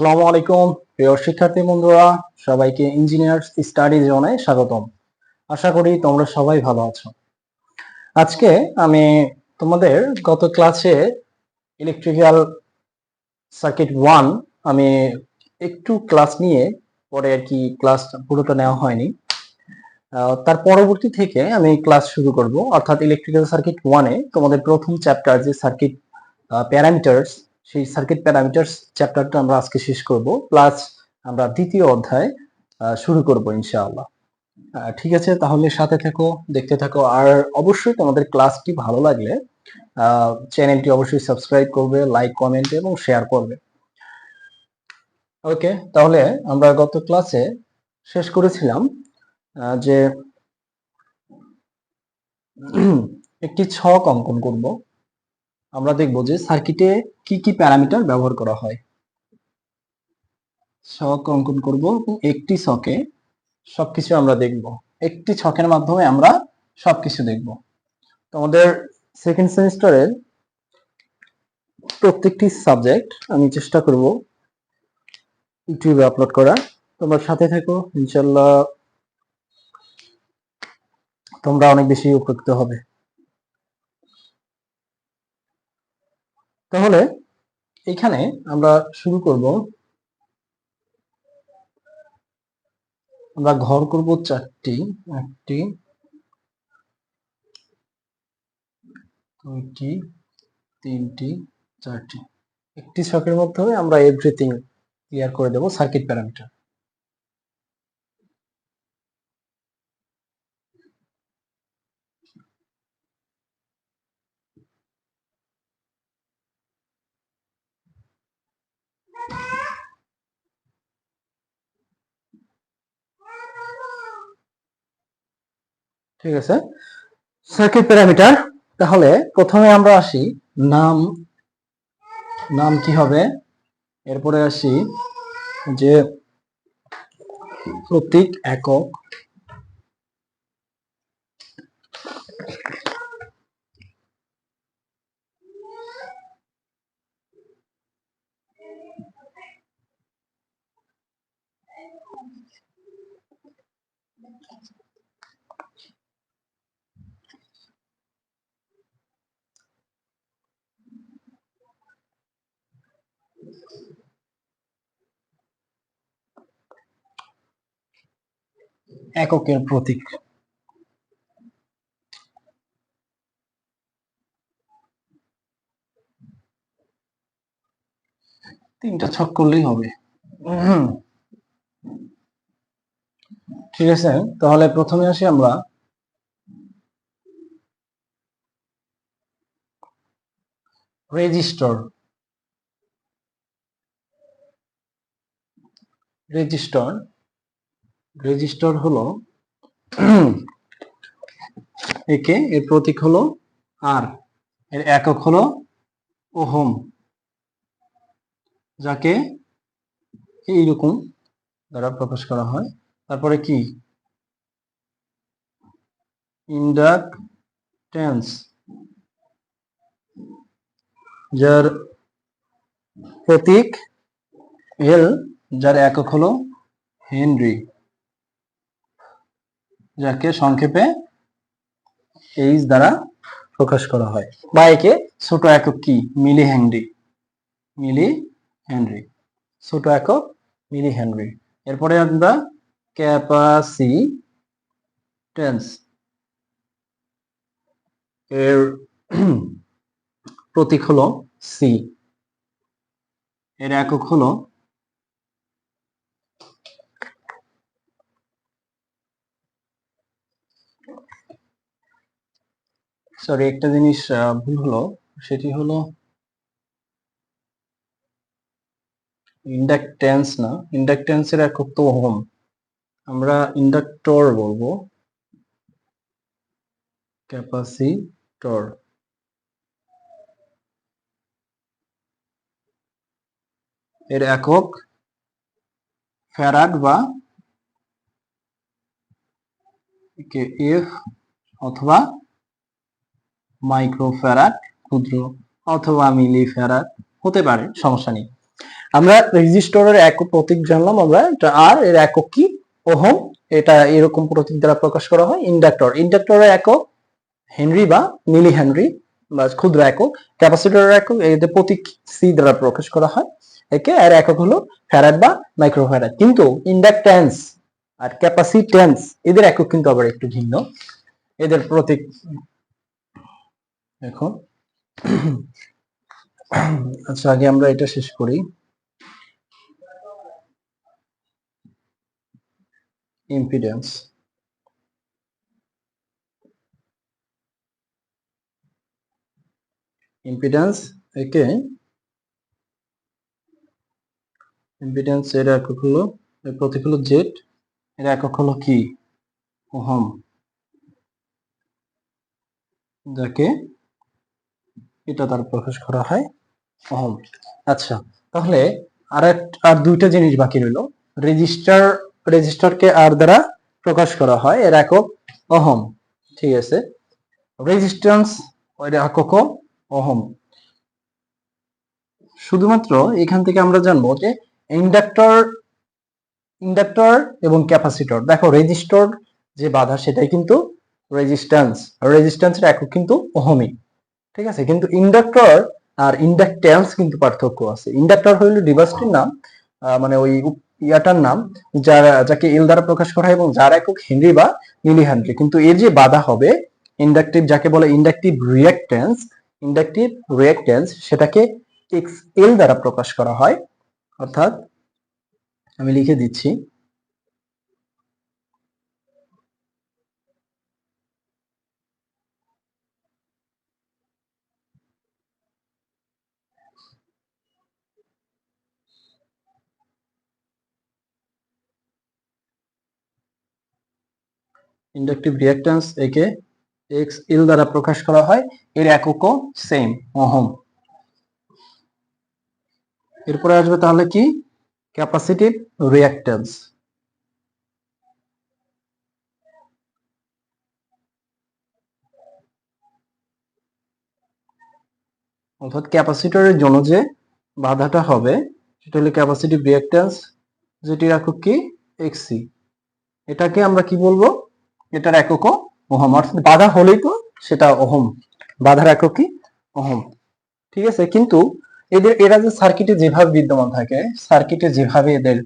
আসসালামু আলাইকুম, প্রিয় শিক্ষার্থী বন্ধুরা, সবাইকে ইঞ্জিনিয়ার্স স্টাডি জোনে স্বাগতম। আশা করি তোমরা সবাই ভালো আছো। আজকে আমি তোমাদের গত ক্লাসে ইলেকট্রিক্যাল সার্কিট ওয়ান আমি একটু ক্লাস নিয়ে পরে আর কি ক্লাস পুরোটা নেওয়া হয়নি। তার পরবর্তী থেকে আমি ক্লাস শুরু করব। অর্থাৎ ইলেকট্রিক্যাল সার্কিট ওয়ানে তোমাদের প্রথম চ্যাপ্টার যে সার্কিট প্যারামিটার্স সেই সার্কিট প্যারামিটার্স চ্যাপ্টারটা আমরা আজকে শেষ করব প্লাস আমরা দ্বিতীয় অধ্যায় শুরু করব ইনশাআল্লাহ। ঠিক আছে, তাহলে সাথে থাকো, দেখতে থাকো, আর অবশ্যই তোমাদের ক্লাসটি ভালো লাগলে চ্যানেলটি অবশ্যই সাবস্ক্রাইব করবে লাইক কমেন্ট এবং শেয়ার করবে। ওকে তাহলে আমরা গত ক্লাসে শেষ করেছিলাম যে একটি ছক অঙ্কন করব। আমরা দেখব যে সার্কিটে কি কি প্যারামিটার ব্যবহার করা হয়। ছক অঙ্কন করব একটি ছকে সবকিছু আমরা দেখব। একটি ছকের মাধ্যমে আমরা সবকিছু দেখব। তোমাদের সেকেন্ড সেমিস্টারের প্রত্যেকটি সাবজেক্ট আমি চেষ্টা করব ইউটিউবে আপলোড করার। তোমরা সাথে থেকো ইনশাল্লাহ তোমরা অনেক বেশি উপকৃত হবে। তাহলে এখানে আমরা শুরু করব। আমরা ঘর করব চারটি, একটি, দুইটি, তিনটি, চারটি। একটি শখের মাধ্যমে আমরা এভরিথিং ক্লিয়ার করে দেব সার্কিট প্যারামিটার ঠিক আছে? সার্কিট প্যারামিটার তাহলে প্রথমে আমরা আসি নাম নাম কি হবে? এরপরে আসি যে প্রতীক একক। এককের প্রতীক। তিনটা ছক করলেই হবে। ঠিক আছে তাহলে প্রথমে আসি আমরা। রেজিস্টর। রেজিস্টর। রেজিস্টর হলো একে, এর প্রতীক হলো আর, এর একক হলো ওহম, যাকে এইরকম দ্বারা প্রকাশ করা হয়। তারপরে কি? ইন্ডাকটেন্স, যার প্রতীক এল, যার একক হলো হেনরি। যাকে সংক্ষেপে এইচ দ্বারা প্রকাশ করা হয়। বা একে ছোট একক কি? মিলি হেনরি মিলি হেনরি ছোট একক মিলি হেনরি এরপরে আমরা ক্যাপাসিটেন্স এর প্রতীক হলো সি। এর একক হলো সরি একটা জিনিস ভুল হলো। সেটি হলো ইন্ডাকটেন্স না। ইন্ডাকটেন্সের একক তো ওহম। আমরা ইন্ডাক্টর বলব। ক্যাপাসিটর এর একক ফ্যারাড বা এফ অথবা মাইক্রো ফ্যারাড ক্ষুদ্র অথবা মিলি ফ্যারাড হতে পারে, সমস্যা নেই। আমরা রেজিস্টরের একক প্রতীক জানলাম আমরা, এটা আর এর একক কি? ওহম, এটা এরকম প্রতীক দ্বারা প্রকাশ করা হয়, ইন্ডাক্টর। ইন্ডাক্টরের একক হেনরি বা মিলি হেনরি, বা ক্ষুদ্র একক। ক্যাপাসিটরের একক, এদের প্রতীক সি দ্বারা প্রকাশ করা হয়, একে। এর একক হলো ফ্যারাড বা মাইক্রোফ্যারাড। কিন্তু ইন্ডাকট্যান্স আর ক্যাপাসিটেন্স এদের একক কিন্তু আবার একটু ভিন্ন। এদের প্রতীক এখন আচ্ছা আগে আমরা এটা শেষ করি। ইম্পিডেন্স ইম্পিডেন্স একে ইম্পিডেন্স এর একক হলো, এর প্রতীক হলো জেড এর একক হলো কি? ওহম। যাকে এটা দ্বারা প্রকাশ করা হয়। অহম। আচ্ছা তাহলে আর আর দুইটা জিনিস বাকি রইল। রেজিস্টার রেজিস্টারকে আর দ্বারা প্রকাশ করা হয়, এর একক অহম। ঠিক আছে। রেজিস্ট্যান্স এর একক অহম। শুধুমাত্র এখান থেকে আমরা জানব যে ইন্ডাক্টর ইন্ডাক্টর এবং ক্যাপাসিটর দেখো রেজিস্টর যে বাধা, সেটাই কিন্তু রেজিস্ট্যান্স রেজিস্ট্যান্সের একক কিন্তু ওহমি ঠিক আছে? কিন্তু ইন্ডাক্টর আর ইন্ডাকট্যান্স কিন্তু পার্থক্য আছে। ইন্ডাক্টর হইল ডিভাইসটির নাম মানে ওই ইয়াটার নাম, যার, যাকে এল দ্বারা প্রকাশ করা হয় এবং যার একক হেনরি বা মিলি হেনরি কিন্তু এর যে বাধা হবে, ইন্ডাকটিভ যাকে বলে ইন্ডাকটিভ রিয়াক্ট্যান্স ইন্ডাকটিভ রিয়াক্ট্যান্স সেটাকে এক্স এল দ্বারা প্রকাশ করা হয়। অর্থাৎ আমি লিখে দিচ্ছি ইন্ডাকটিভ রিঅ্যাকট্যান্স একে এক্স এল দ্বারা প্রকাশ করা হয়, এর এককও সেম ওহম এরপরে আসবে তাহলে কি? ক্যাপাসিটিভ রিঅ্যাকট্যান্স অর্থাৎ ক্যাপাসিটরের জন্য যে বাধাটা হবে, সেটা হলো ক্যাপাসিটিভ রিঅ্যাকট্যান্স যেটির একক কি? এক্সি এটাকে আমরা কি বলব? এটার এককও ওহম, অর্থাৎ বাধা হলেই তো সেটা ওহম। বাধার একক ওহম। ঠিক আছে? কিন্তু এদের, এরা যে সার্কিটে যেভাবে বিদ্যমান থাকে সার্কিটে যেভাবে এদের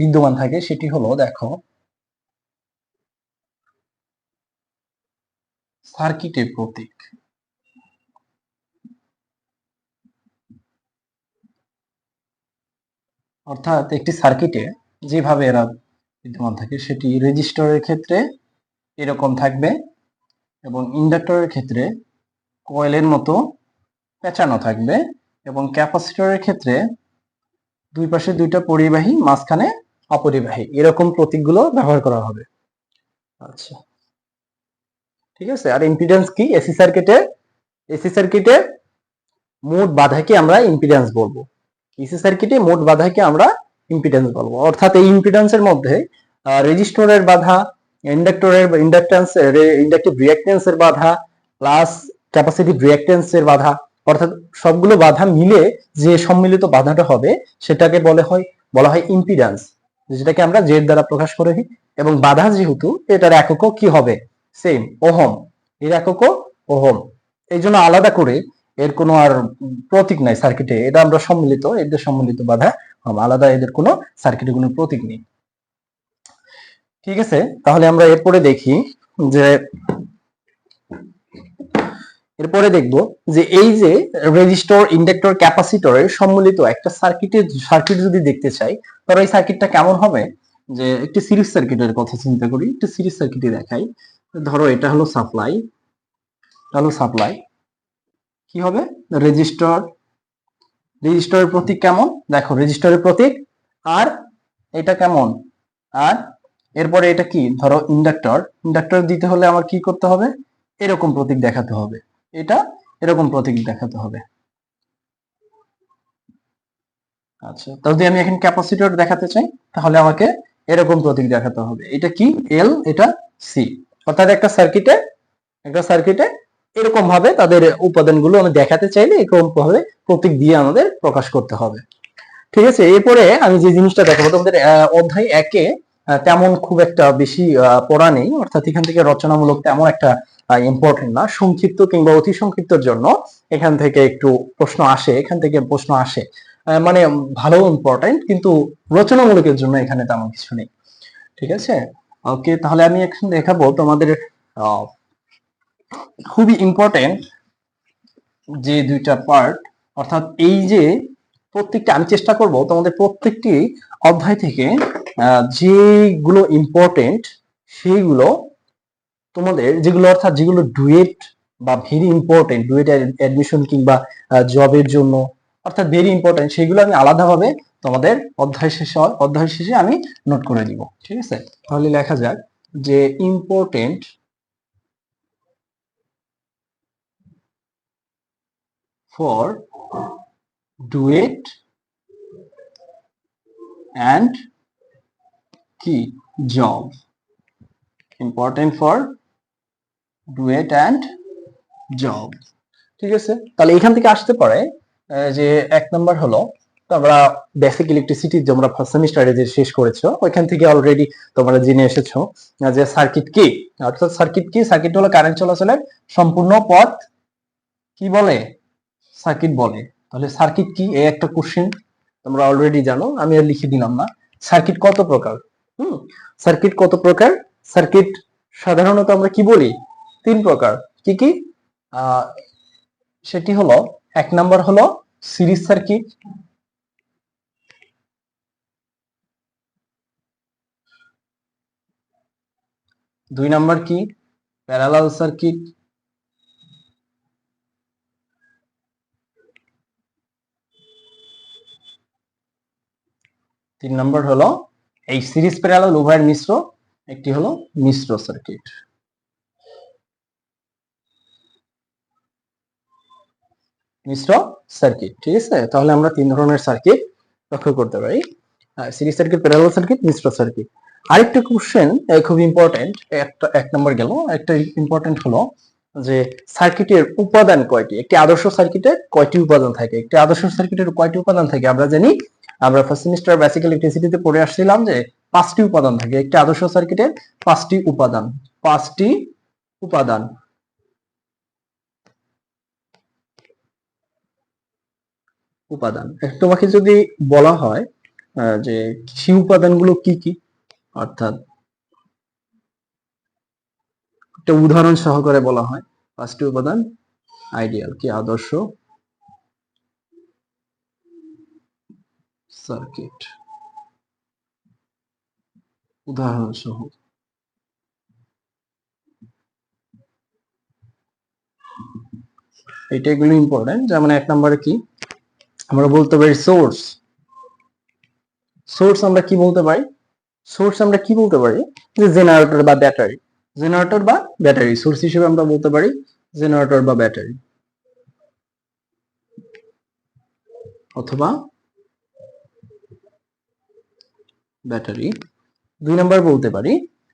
বিদ্যমান থাকে, সেটি হলো, দেখো সার্কিটের প্রতীক। অর্থাৎ একটি সার্কিটে যেভাবে এরা বিদ্যমান থাকে, সেটি রেজিস্টরের ক্ষেত্রে এরকম থাকবে এবং ইন্ডাক্টরের ক্ষেত্রে কয়েলের মতো পেঁচানো থাকবে এবং ক্যাপাসিটরের ক্ষেত্রে দুই পাশে দুইটা পরিবাহী, মাঝখানে অপরিবাহী। এরকম প্রতীকগুলো ব্যবহার করা হবে। আচ্ছা। ঠিক আছে, আর ইম্পিডেন্স কি? এসি সার্কিটে এসি সার্কিটে মোট বাধাকে আমরা ইম্পিডেন্স বলব। এসি সার্কিটে মোট বাধাকে আমরা ইম্পিডেন্স বলব। অর্থাৎ এই ইম্পিডেন্সের মধ্যে রেজিস্টরের বাধা, ইন্ডাক্টরের, ইন্ডাকট্যান্স ইন্ডাকটিভ রিঅ্যাকট্যান্সের বাধা প্লাস ক্যাপাসিটিভ রিঅ্যাকট্যান্সের বাধা, অর্থাৎ সবগুলো বাধা মিলে যে সম্মিলিত বাধাটা হবে, সেটাকে বলে হয়, বলা হয় ইম্পিডেন্স যেটাকে আমরা জেড দ্বারা প্রকাশ করে এবং বাধা যেহেতু, এটার এককও কি হবে? Same ohm. এর এককও ওহম। এই জন্য আলাদা করে এর কোনো আর প্রতীক নাই সার্কিটে এটা আমরা সম্মিলিত, এদের সম্মিলিত বাধা। আলাদা এদের কোনো সার্কিটে কোনো প্রতীক নেই। ঠিক আছে? তাহলে আমরা এরপরে দেখি যে, এরপরে দেখব যে এই যে রেজিস্টর ইন্ডাক্টর ক্যাপাসিটরের সম্মিলিত একটা সার্কিটের সার্কিট যদি দেখতে চাই, তাহলে এই সার্কিটটা কেমন হবে? যে একটি সিরিজ সার্কিটের কথা চিন্তা করি, একটি সিরিজ সার্কিটে দেখাই। ধরো এটা হলো সাপ্লাই এটা হলো সাপ্লাই কি হবে? রেজিস্টর রেজিস্টরের প্রতীক কেমন? দেখো, রেজিস্টরের প্রতীক, আর এটা কেমন? আর এরপরে এটা কি? ধরো ইন্ডাক্টর। ইন্ডাক্টর দিতে হলে আমার কি করতে হবে? এরকম প্রতীক দেখাতে হবে। এটা এরকম প্রতীক দেখাতে হবে। আচ্ছা তাহলে যদি আমি এখন ক্যাপাসিটর দেখাতে চাই, তাহলে আমাকে এরকম প্রতীক দেখাতে হবে। এটা কি? এল এটা সি অর্থাৎ একটা সার্কিটে একটা সার্কিটে এরকম ভাবে তাদের উপাদানগুলো আমি দেখাতে চাইলে এরকম ভাবে প্রতীক দিয়ে আমাদের প্রকাশ করতে হবে। ঠিক আছে? এরপরে আমি যে জিনিসটা দেখাবো তোমাদের অধ্যায় একে তেমন খুব একটা বেশি পড়া নেই। অর্থাৎ এখান থেকে রচনামূলক তেমন একটা ইম্পর্টেন্ট না। সংক্ষিপ্ত কিংবা অতি সংক্ষিপ্তর জন্য এখান থেকে একটু প্রশ্ন আসে এখান থেকে প্রশ্ন আসে। মানে ভালো ইম্পর্টেন্ট কিন্তু রচনামূলকের জন্য এখানে তেমন কিছু নেই। ঠিক আছে? ওকে তাহলে আমি এখন দেখাবো তোমাদের আহ, খুবই ইম্পর্টেন্ট যে দুইটা পার্ট অর্থাৎ এই যে প্রত্যেকটা, আমি চেষ্টা করব তোমাদের প্রত্যেকটি অধ্যায় থেকে যেগুলো ইম্পর্টেন্ট সেইগুলো তোমাদের, যেগুলো অর্থাৎ যেগুলো ডুয়েট বা ভেরি ইম্পর্টেন্ট ডুয়েট অ্যাডমিশন কিংবা জবের জন্য, অর্থাৎ ভেরি ইম্পর্টেন্ট সেগুলো আমি আলাদাভাবে তোমাদের অধ্যায় শেষে অধ্যায় শেষে আমি নোট করে দিব। ঠিক আছে? তাহলে লেখা যাক যে ইম্পর্টেন্ট ফর ডুয়েট অ্যান্ড কি job important for DUET and job ঠিক আছে? তাহলে এখান থেকে আসতে পারে যে এক নম্বর হলো তোমরা বেসিক ইলেকট্রিসিটি তোমরা ফার্স্ট সেমিস্টারে যে শেষ করেছ, ওইখান থেকে অলরেডি তোমরা জেনে এসেছ যে সার্কিট কি অর্থাৎ সার্কিট কি সার্কিট হলো কারেন্ট চলাচলের সম্পূর্ণ পথ, কি বলে? সার্কিট বলে। তাহলে সার্কিট কি? এই একটা কোশ্চেন তোমরা অলরেডি জানো, আমি আর লিখে দিলাম না। সার্কিট কত প্রকার? হুম? সার্কিট কত প্রকার? সার্কিট সাধারণত আমরা কি বলি? তিন প্রকার। কি কি? সেটি হলো, এক নাম্বার হলো সিরিজ সার্কিট। দুই নাম্বার কি? Parallel circuit. তিন নম্বর হলো, এই সিরিজ প্যারালাল উভয়ের মিশ্র, একটি হলো মিশ্র সার্কিট মিশ্র সার্কিট ঠিক আছে? তাহলে আমরা তিন ধরনের সার্কিট লক্ষ্য করতে পারি। সিরিজ সার্কিট প্যারালাল সার্কিট মিশ্র সার্কিট আরেকটা কোশ্চেন খুব ইম্পর্টেন্ট একটা, এক নম্বর গেল। একটা ইম্পর্টেন্ট হলো যে সার্কিটের উপাদান কয়টি? একটি আদর্শ সার্কিটের কয়টি উপাদান থাকে? একটি আদর্শ সার্কিটের কয়টি উপাদান থাকে? আমরা জানি আমরা ফার্স্ট সেমিস্টার বেসিক ইলেকট্রিসিটিতে পড়ে আসছিলাম যে পাঁচটি উপাদান থাকে। একটি আদর্শ সার্কিটের পাঁচটি উপাদান। পাঁচটি উপাদান। উপাদান। তোমাকে যদি বলা হয় যে কৃষি উপাদানগুলো কি কি? অর্থাৎ একটা উদাহরণ সহকারে বলা হয়। পাঁচটি উপাদান। আইডিয়াল কি আদর্শ? সার্কিট উদাহরণ সহ এটা এগুলো ইম্পর্টেন্ট যেমন এক নম্বরে কি? আমরা বলতে পারি সোর্স সোর্স আমরা কি বলতে পারি? সোর্স আমরা কি বলতে পারি? যে জেনারেটর বা ব্যাটারি জেনারেটর বা ব্যাটারি সোর্স হিসেবে আমরা বলতে পারি জেনারেটর বা ব্যাটারি অথবা ব্যাটারি। দুই নাম্বার বলতে পারি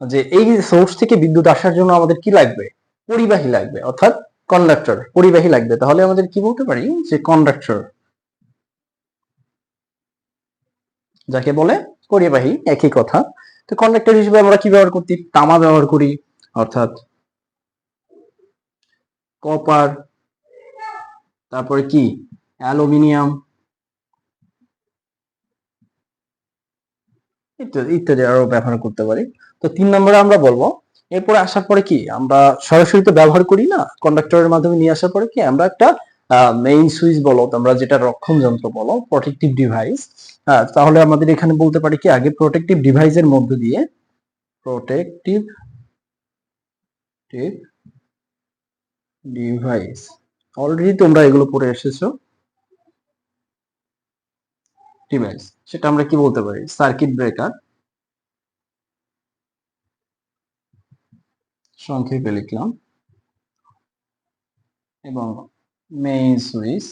যে এই সোর্স থেকে বিদ্যুৎ আসার জন্য আমাদের কি লাগবে? পরিবাহী লাগবে, অর্থাৎ কন্ডাক্টর পরিবাহী লাগবে। তাহলে আমাদের কি বলতে পারি? যে কন্ডাক্টর যাকে বলে পরিবাহী, একই কথা। তো কন্ডাক্টর হিসেবে আমরা কি ব্যবহার করতে? তামা ব্যবহার করি, অর্থাৎ কপার তারপরে কি? অ্যালুমিনিয়াম ইত্যাদি আরও ব্যবহার করতে পারি। তো তিন নম্বরে আমরা বলব, এরপরে আসার পরে কি, আমরা সরাসরি তো ব্যবহার করি না কন্ডাক্টরের মাধ্যমে নিয়ে আসার পরে কি, আমরা একটা মেইন সুইচ বলো, তোমরা যেটা রক্ষণ যন্ত্র বলো প্রোটেক্টিভ ডিভাইস তাহলে আমাদের এখানে বলতে পারি কি, আগে প্রোটেক্টিভ ডিভাইসের মধ্য দিয়ে প্রোটেক্টিভ ডিভাইস অলরেডি তোমরা এগুলো পড়ে এসেছ। ডিভাইস, সেটা আমরা কি বলতে পারি? সার্কিট ব্রেকার সংক্ষেপে লিখলাম এবং main switch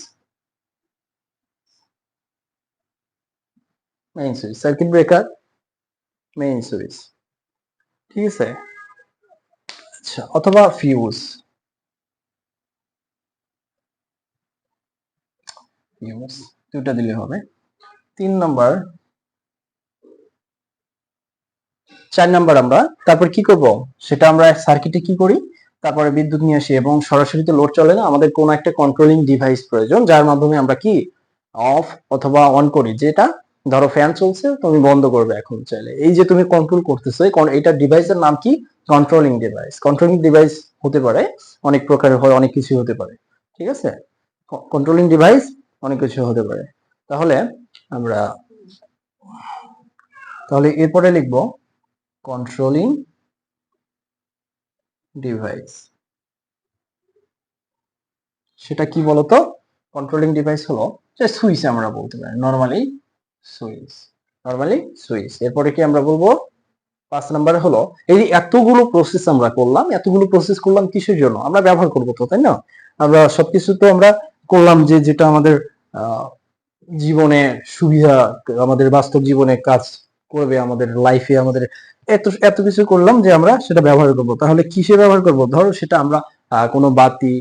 main switch circuit breaker main switch ঠিক আছে? আচ্ছা অথবা ফিউজ ফিউজ দুটা দিলে হবে। তিন নাম্বার। চার নাম্বার আমরা। তারপর কি করব? সেটা আমরা সার্কিটে কি করি? তারপরে বিদ্যুৎ নিয়ে আসি এবং সরাসরি তো লোড চলে না, আমাদের কোন একটা কন্ট্রোলিং ডিভাইস প্রয়োজন, যার মাধ্যমে আমরা কি অফ অথবা অন করি, যেটা ধরো ফ্যান চলছে, তুমি বন্ধ করবে এখন চাইলে। এই যে তুমি কন্ট্রোল করতেছো এটা ডিভাইসের নাম কি? কন্ট্রোলিং ডিভাইস কন্ট্রোলিং ডিভাইস হতে পারে, অনেক প্রকারের হয়, অনেক কিছু হতে পারে। ঠিক আছে? কন্ট্রোলিং ডিভাইস অনেক কিছু হতে পারে। তাহলে আমরা তাহলে এরপরে লিখব কন্ট্রোলিং ডিভাইস সেটা কি বলতো? কন্ট্রোলিং ডিভাইস হলো যে সুইচ আমরা বলতে পারি নরমালি সুইচ নরমালি সুইচ এরপরে কি আমরা বলব? পাঁচ নাম্বার হলো এই এতগুলো প্রসেস আমরা করলাম, এতগুলো প্রসেস করলাম কিসের জন্য? আমরা ব্যবহার করব তো, তাই না? আমরা সবকিছু তো আমরা করলাম যে যেটা আমাদের জীবনে সুবিধা, আমাদের বাস্তব জীবনে কাজ করবে, আমাদের লাইফে আমাদের এত এত কিছু করলাম যে আমরা সেটা ব্যবহার করব। তাহলে কিসে ব্যবহার করব? ধরো সেটা আমরা কোনো বাতি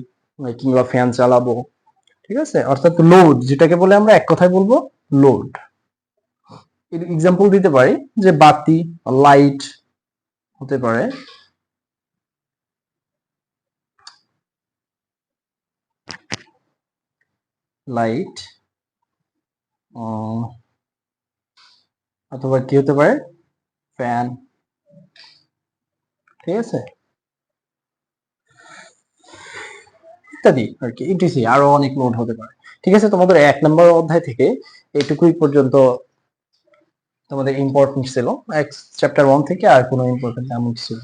কিংবা ফ্যান চালাবো, ঠিক আছে? অর্থাৎ লোড যেটাকে বলে আমরা এক কথায় বলব লোড এক্সাম্পল দিতে পারি যে বাতি লাইট হতে পারে। লাইট অথবা কি হতে পারে? ফ্যান। ঠিক আছে? ইত্যাদি আর কি ইটিসি আরও অনেক লোড হতে পারে। ঠিক আছে, তোমাদের এক নম্বর অধ্যায় থেকে এইটুকুই পর্যন্ত তোমাদের ইম্পর্টেন্ট ছিল। এক চ্যাপ্টার ওয়ান থেকে আর কোনো ইম্পর্টেন্ট এমন ছিল